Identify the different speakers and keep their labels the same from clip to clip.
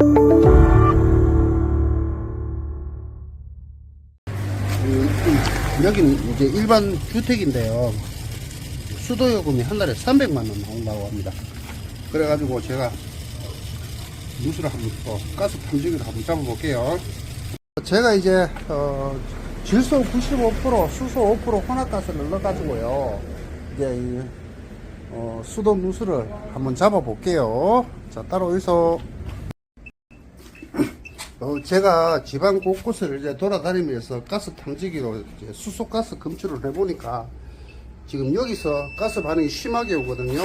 Speaker 1: 음, 음, 여기는 이제 일반 주택인데요. 수도 요금이 한 달에 300만 원 나온다고 합니다. 그래가지고 제가 누수를 한번 또 가스 탐지기를 한번 잡아볼게요. 제가 이제 어, 질소 95% 수소 5% 혼합가스를 넣어가지고요. 이제 이, 어, 수도 누수를 한번 잡아볼게요. 자 따라오이소. 어, 제가 집안 곳곳을 이제 돌아다니면서 가스 탐지기로 이제 수소 가스 검출을 해보니까 지금 여기서 가스 반응이 심하게 오거든요.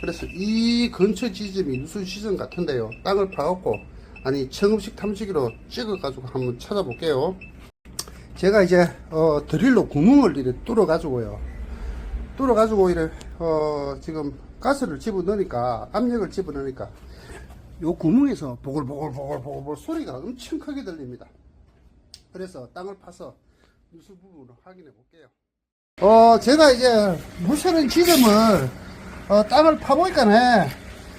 Speaker 1: 그래서 이 근처 지점이 누수 지점 같은데요. 땅을 파갖고 아니 청음식 탐지기로 찍어가지고 한번 찾아볼게요. 제가 이제 어, 드릴로 구멍을 이렇게 뚫어가지고요. 뚫어가지고 이래 어, 지금 가스를 집어넣으니까 압력을 집어넣으니까 요 구멍에서 보글보글보글보글 소리가 엄청 크게 들립니다. 그래서 땅을 파서 누수 부분을 확인해 볼게요. 어, 제가 이제 무쇠는 지점을 어, 땅을 파보니까네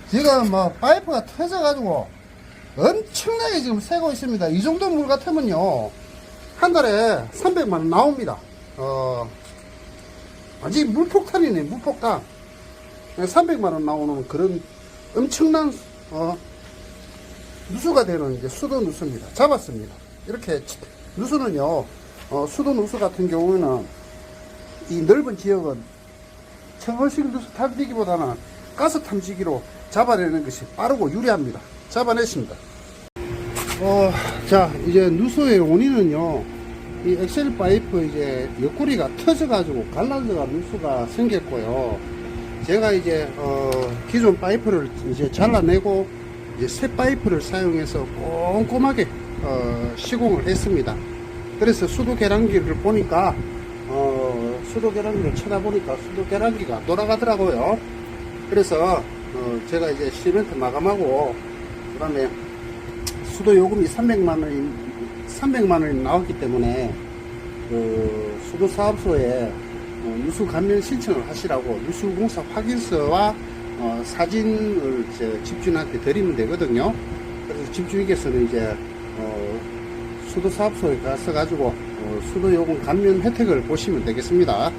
Speaker 1: 지금 뭐 파이프가 터져가지고 엄청나게 지금 새고 있습니다. 이 정도 물 같으면요 한 달에 300만 원 나옵니다. 어, 아직 물폭탄이네 물폭탄. 300만 원 나오는 그런 엄청난 어, 누수가 되는 이제 수도 누수입니다. 잡았습니다. 이렇게 누수는요, 어, 수도 누수 같은 경우에는 이 넓은 지역은 청허식 누수 탐지기보다는 가스 탐지기로 잡아내는 것이 빠르고 유리합니다. 잡아냈습니다. 어, 자, 이제 누수의 원인은요, 이 엑셀 파이프 이제 옆구리가 터져가지고 갈라져가 누수가 생겼고요. 제가 이제, 어, 기존 파이프를 이제 잘라내고, 이제 새 파이프를 사용해서 꼼꼼하게, 어, 시공을 했습니다. 그래서 수도 계량기를 보니까, 어, 수도 계량기를 쳐다보니까 수도 계량기가 돌아가더라고요. 그래서, 어, 제가 이제 시멘트 마감하고, 그 다음에 수도 요금이 300만 원이 300만 원이 나왔기 때문에 그 수도 사업소에 어, 누수 감면 신청을 하시라고 누수공사 확인서와 어, 사진을 이제 집주인한테 드리면 되거든요. 그래서 집주인께서는 이제 어, 수도 사업소에 가서 가지고 어, 수도 요금 감면 혜택을 보시면 되겠습니다.